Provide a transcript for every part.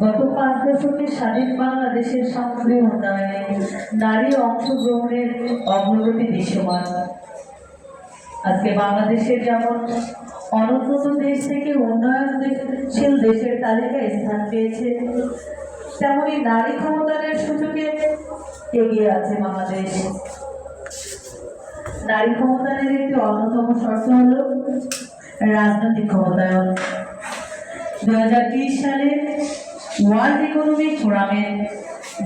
গত পাঁচ দশকে স্বাধীন বাংলাদেশের উন্নয়নে নারী অংশগ্রহণের অগ্রগতি দৃশ্যমান। আজকে বাংলাদেশের যেমন অনুন্নত দেশ থেকে উন্নয়নশীল দেশের তালিকায় স্থান পেয়েছে, তেমনি নারী ক্ষমতায়নের সূচকে এগিয়ে আছে বাংলাদেশ। নারী ক্ষমতায়নের একটি অন্যতম শর্ত হল রাজনৈতিক ক্ষমতায়ন। দু সালে ওয়ার্ল্ড ইকোনমিক ফোরামের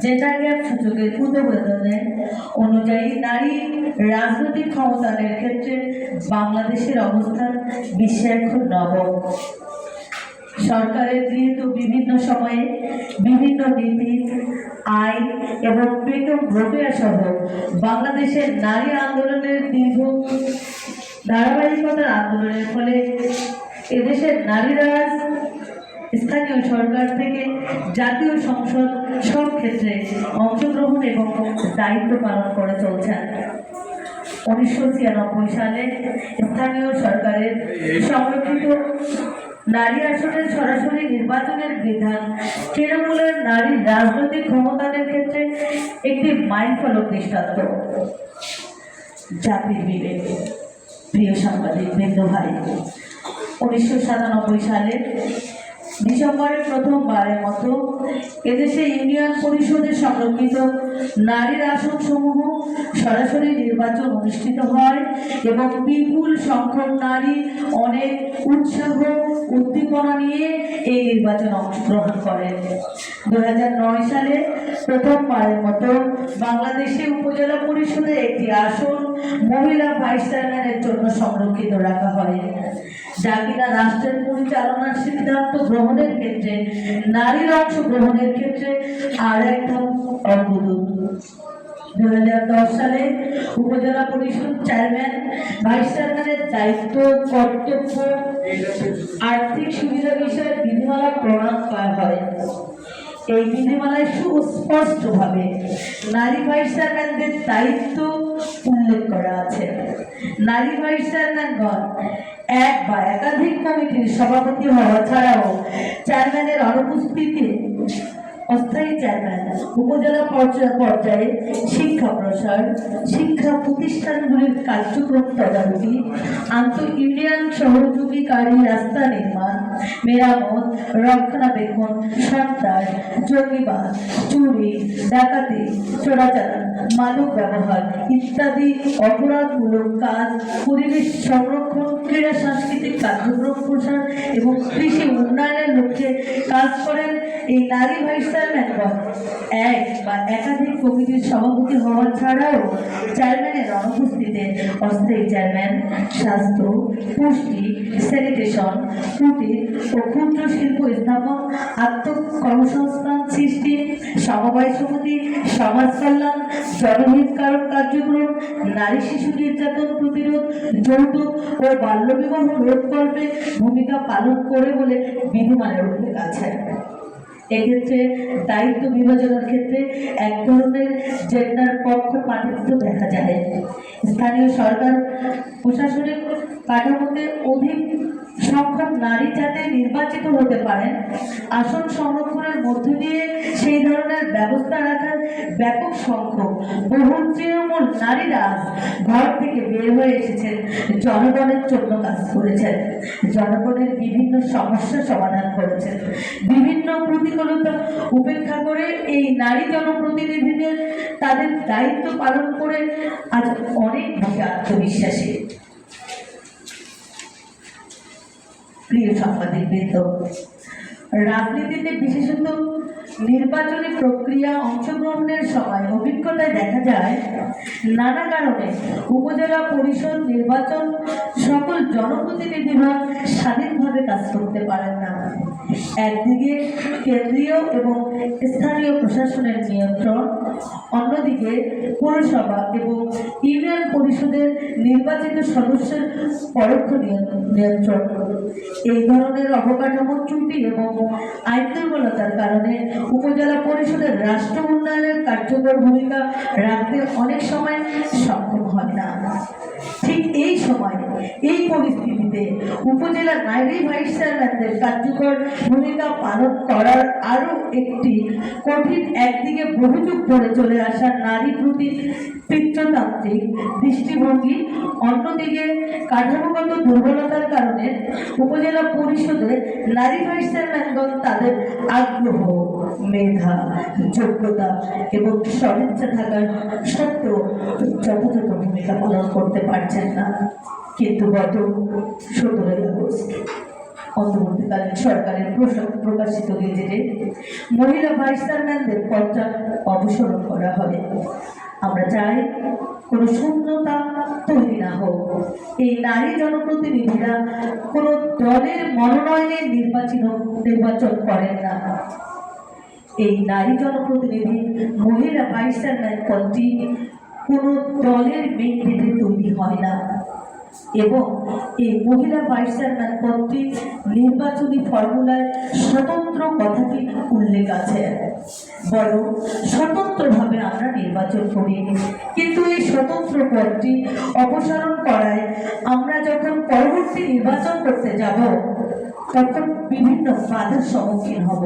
জেন্ডার গ্যাপ সূচকের প্রতিবেদনে অনুযায়ী নারী রাজনৈতিক ক্ষমতায়নের ক্ষেত্রে বাংলাদেশের অবস্থান বিশ্বে এখন নবম। সরকারের গৃহীত বিভিন্ন সময়ে বিভিন্ন নীতি আইন এবং বেতন প্রক্রিয়া সহ বাংলাদেশের নারী আন্দোলনের দীর্ঘ ধারাবাহিকতার আন্দোলনের ফলে এদেশের নারীরা স্থানীয় সরকার থেকে জাতীয় সংসদ সব ক্ষেত্রে অংশগ্রহণ এবং দায়িত্ব পালন করে চলছেন। উনিশশো ছিয়ানব্বই সালে স্থানীয় সরকারের সংরক্ষিত নারী আসনের সরাসরি নির্বাচনের বিধান। তৃণমূলের নারী রাজনৈতিক ক্ষমতাদের ক্ষেত্রে একটি মাইল ফলক দৃষ্টান্ত। জাতির বিবেক। প্রিয় সাংবাদিক, বৃন্দ ভাই, উনিশশো সাতানব্বই সালে ডিসেম্বরের প্রথমবারের মতো এদেশে ইউনিয়ন পরিষদে সংরক্ষিত নারীর আসন সমূহ সরাসরি নির্বাচন অনুষ্ঠিত হয় এবং বিপুল সংখ্যক নারী অনেক উৎসাহ, উদ্দীপনা নিয়ে এই নির্বাচনে অংশগ্রহণ করেন দু সালে প্রথমবারের মতো বাংলাদেশে উপজেলা পরিষদে একটি আসন মহিলা ভাইস চেয়ারম্যানের জন্য সংরক্ষিত রাখা হয়। যা কিনা রাষ্ট্রের পরিচালনার সিদ্ধান্ত গ্রহণের ক্ষেত্রে, নারীর অংশগ্রহণের ক্ষেত্রে আর এক ধাপ অগ্রদূত দু হাজার দশ সালে উপজেলা পরিষদ চেয়ারম্যান ভাইস চেয়ারম্যানের দায়িত্ব, কর্তব্য, আর্থিক সুবিধা বিষয়ে বিধিমালা প্রণয়ন করা হয়। এই বিধিমালায় সুস্পষ্টভাবে নারী ভাইস চেয়ারম্যানদের দায়িত্ব উল্লেখ করা আছে। নারী ভাইস চেয়ারম্যানগণ এক বা একাধিক কমিটির সভাপতি হওয়া ছাড়াও চেয়ারম্যানের অনুপস্থিতিতে অস্থায়ী চেয়ারম্যান, উপজেলা পর্যায়- পর্যায়ে শিক্ষা প্রসার, শিক্ষা প্রতিষ্ঠানগুলির কার্যক্রম তদারকি আন্তঃ ইউনিয়ন সহযোগীকারী রাস্তা নির্মাণ মেরামত রক্ষণাবেক্ষণ সন্ত্রাস, জঙ্গিবাদ, চুরি, ডাকাতি, চোরাচালান, মাদক ব্যবহার ইত্যাদি অপরাধমূলক কাজ, পরিবেশ সংরক্ষণ, ক্রীড়া, সাংস্কৃতিক কার্যক্রম প্রসার এবং কৃষি উন্নয়নের লক্ষ্যে কাজ করেন এই নারী ভাইস চেয়ারম্যানগণ এক বা একাধিক কমিটির সভাপতি হওয়া ছাড়াও চেয়ারম্যানের অনুপস্থিতিতে অস্থায়ী চেয়ারম্যান, স্বাস্থ্য, পুষ্টি, স্যানিটেশন, কুটির ও ক্ষুদ্র শিল্প স্থাপন, আত্মকর্মসংস্থান সৃষ্টি, সমবায় সমিতি, সমাজ কল্যাণ জনহিতকারক কার্যক্রম, নারী শিশু নির্যাতন প্রতিরোধ, যৌতুক ও বাল্যবিবাহ করবে ভূমিকা পালন করে বলে বিধিমানের উল্লেখ আছে। এক্ষেত্রে দায়িত্ব বিভাজনের ক্ষেত্রে এক ধরনের জেন্ডার পক্ষপাতিত্ব দেখা যায়। স্থানীয় সরকার, প্রশাসনিক কাঠামোতে অধিক সংখ্যক নারী যাতে নির্বাচিত হতে পারেন, আসন সংরক্ষণের মধ্য দিয়ে সেই ধরনের ব্যবস্থা রাখার ব্যাপক সংখ্যক বহু তৃণমূল নারীরা ঘর থেকে বের হয়ে এসেছেন, জনগণের জন্য কাজ করেছেন। জনগণের বিভিন্ন সমস্যা সমাধান করেছেন। বিভিন্ন প্রতিকূলতা উপেক্ষা করে এই নারী জনপ্রতিনিধিদের তাদের দায়িত্ব পালন করে আজ অনেক বেশি আত্মবিশ্বাসী। প্রিয় সাংবাদিক বৃন্দ রাজনীতিতে বিশেষত নির্বাচনী প্রক্রিয়া অংশগ্রহণের সময় অভিজ্ঞতায় দেখা যায়, নানা কারণে উপজেলা পরিষদ নির্বাচন সকল জনপ্রতিনিধিরা স্বাধীনভাবে কাজ করতে পারেন না। একদিকে কেন্দ্রীয় এবং স্থানীয় প্রশাসনের নিয়ন্ত্রণ, অন্যদিকে পৌরসভা এবং ইউনিয়ন পরিষদের নির্বাচিত সদস্যের পরোক্ষ নিয়ন- নিয়ন্ত্রণ। এই ধরনের অবকাঠামো, ত্রুটি এবং আইন দুর্বলতার কারণে উপজেলা পরিষদের রাষ্ট্র উন্নয়নের কার্যকর ভূমিকা রাখতে অনেক সময় সক্ষম হয় না। ঠিক এই সময়, এই পরিস্থিতিতে উপজেলা নারী ভাইস চেয়ারম্যানদের কার্যকর ভূমিকা পালন করার আরও একটি কঠিন একদিকে বহুযুগ ধরে চলে আসা নারী প্রতি পিতৃতান্ত্রিক দৃষ্টিভঙ্গি, অন্যদিকে কাঠামোগত দুর্বলতার কারণে উপজেলা পরিষদে নারী ভাইস চেয়ারম্যানগণ তাদের আগ্রহ মেধা, যোগ্যতা এবং সদিচ্ছা থাকার সত্ত্বেও যথাযথ ভূমিকা পালন করতে পারছেন না। কিন্তু গত সতেরোই আগস্ট অন্তর্বর্তীকালীন সরকারের প্রকাশিত গেজেটে মহিলা ভাইস চেয়ারম্যানদের পদটা অবসরণ করা হবে। আমরা চাই কোনো শূন্যতা তৈরি না হোক। এই নারী জনপ্রতিনিধিরা কোনো দলের মনোনয়নে নির্বাচিত নির্বাচন করেন না। এই নারী জনপ্রতিনিধি মহিলা ভাইস চেয়ারম্যান পদটি কোনো দলের মেন্ডেটে তৈরি হয় না। এবং এই মহিলা ভাইস চেয়ারম্যান পদটি নির্বাচনী ফর্মুলায় স্বতন্ত্র কথাটি উল্লেখ আছে। বরং স্বতন্ত্রভাবে আমরা নির্বাচন করি। কিন্তু এই স্বতন্ত্র পদটি অপসারণ করায় আমরা যখন পরবর্তী নির্বাচন করতে যাব, তখন বিভিন্ন বাধার সম্মুখীন হব।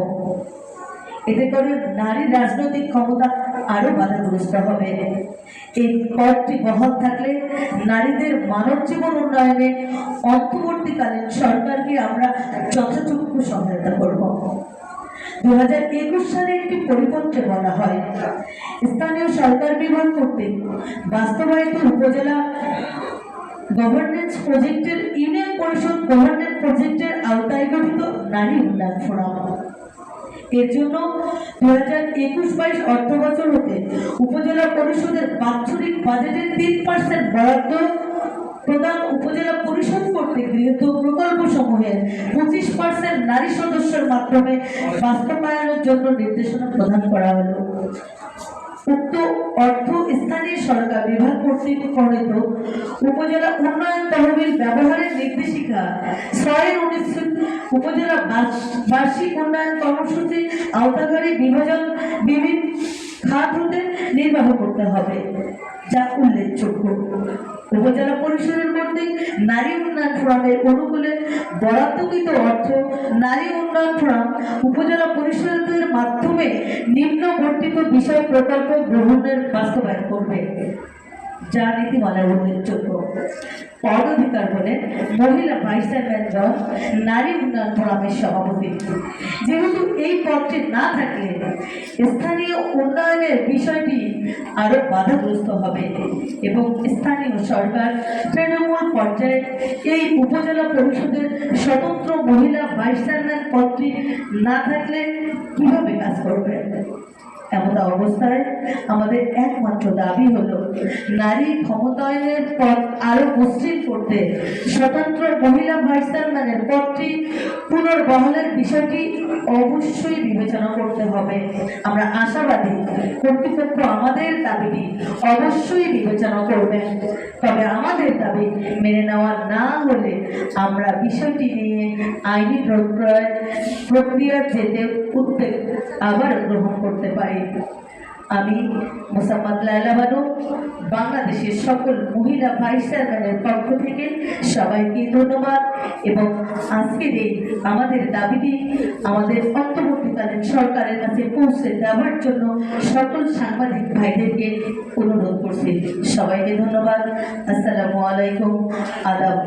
এতে করে নারী রাজনৈতিক ক্ষমতা আরও বাধাগ্রস্ত হবে। এই পদটি বহাল থাকলে নারীদের মানব জীবন উন্নয়নে অন্তর্বর্তীকালীন সরকারকে আমরা যথাযোগ্য সহায়তা করব। দু হাজার একুশ সালে একটি পরিপত্রে বলা হয়। স্থানীয় সরকার বিভাগ কর্তৃক বাস্তবায়িত উপজেলা গভর্নেন্স প্রজেক্টের ইউনিয়ন পরিষদ গভর্নেন্স প্রজেক্টের আওতায় গঠিত নারী উন্নয়ন ফোরাম। এর জন্য দু হাজার একুশ বাইশ অর্থ বছর হতে উপজেলা পরিষদের বাৎসরিক বাজেটের তিন পার্সেন্ট বরাদ্দ প্রধান উপজেলা পরিষদ কর্তৃক গৃহীত প্রকল্প সমূহের পঁচিশ পার্সেন্ট নারী সদস্যের মাধ্যমে বাস্তবায়নের জন্য নির্দেশনা প্রদান করা হলো। উক্ত অর্থ স্থানীয় সরকার বিভাগ কর্তৃক প্রণীত উপজেলা উন্নয়ন তহবিল ব্যবহারের নির্দেশিকা ছয় উনিশ উপজেলা বার্ষিক উন্নয়ন কর্মসূচি আওতাকারী বিভাজন বিভিন্ন খাত হতে নির্বাহ করতে হবে, যা উল্লেখযোগ্য। উপজেলা পরিষদের কর্তৃক নারী উন্নয়ন ফোরামের অনুকূলে বরাদ্দকৃত অর্থ নারী উন্নয়ন ফোরাম উপজেলা পরিষদের মাধ্যমে নিম্ন বর্তিত বিষয় প্রকল্প গ্রহণের বাস্তবায়ন করবে যা নীতিমালার উল্লেখযোগ্য। পদাধিকার বলে মহিলা ভাইস চেয়ারম্যানগণ নারী উন্নয়ন ফোরামের সভাপতি। যেহেতু এই পদটি না থাকলে স্থানীয় উন্নয়নের বিষয়টি আরও বাধাগ্রস্ত হবে এবং স্থানীয় সরকার তৃণমূল পর্যায়ে এই উপজেলা পরিষদের স্বতন্ত্র মহিলা ভাইস চেয়ারম্যান পদটি না থাকলে কীভাবে কাজ করবে? এমন অবস্থায় আমাদের একমাত্র দাবি হলো, নারী ক্ষমতায়নের পথ আরও মসৃণ করতে স্বতন্ত্র মহিলা ভাইস চেয়ারম্যানের পদটি পুনর্বহালের বিষয়টি অবশ্যই বিবেচনা করতে হবে। আমরা আশাবাদী কর্তৃপক্ষ আমাদের দাবিটি অবশ্যই বিবেচনা করবেন তবে আমাদের দাবি মেনে নেওয়া না হলে আমরা বিষয়টি নিয়ে আইনি প্রক্রিয়া প্রক্রিয়া যেতে উদ্যোগ আবার গ্রহণ করতে পারি। আমি মোসাম্মদ লায়লা বানু, বাংলাদেশের সকল মহিলা ভাইস পক্ষ থেকে সবাইকে ধন্যবাদ এবং আজকের এই আমাদের দাবিটি আমাদের অন্তর্বর্তীকালীন সরকারের কাছে পৌঁছে দেওয়ার জন্য সকল সাংবাদিক ভাইদেরকে অনুরোধ করছি। সবাইকে ধন্যবাদ। আসসালামু আলাইকুম। আদাব।